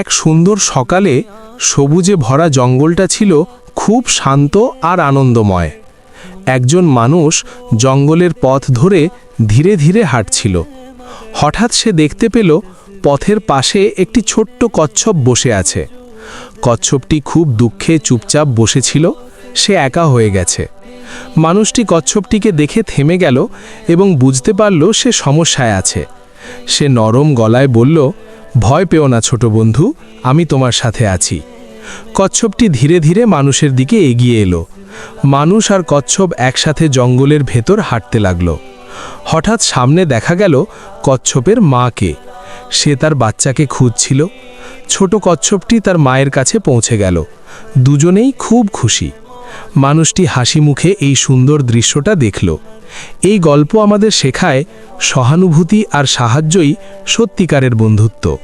এক সুন্দর সকালে সবুজে ভরা জঙ্গলটা ছিল খুব শান্ত আর আনন্দময়। একজন মানুষ জঙ্গলের পথ ধরে ধীরে ধীরে হাঁটছিল। হঠাৎ সে দেখতে পেল পথের পাশে একটি ছোট্ট কচ্ছপ বসে আছে। কচ্ছপটি খুব দুঃখে চুপচাপ বসেছিল, সে একা হয়ে গেছে। মানুষটি কচ্ছপটিকে দেখে থেমে গেল এবং বুঝতে পারল সে সমস্যায় আছে। সে নরম গলায় বলল ভয় পেও না, ছোট বন্ধু, আমি তোমার সাথে আছি। কচ্ছপটি ধীরে ধীরে মানুষের দিকে এগিয়ে এলো। মানুষ আর কচ্ছপ একসাথে জঙ্গলের ভেতর হাঁটতে লাগল। হঠাৎ সামনে দেখা গেল কচ্ছপের মাকে। সে তার বাচ্চাকে খুঁজছিল। ছোট কচ্ছপটি তার মায়ের কাছে পৌঁছে গেল। দুজনেই খুব খুশি। মানুষটি হাসি মুখে এই সুন্দর দৃশ্যটা দেখল। এই গল্প আমাদের শেখায় সহানুভূতি আর সাহায্যই সত্যিকারের বন্ধুত্ব।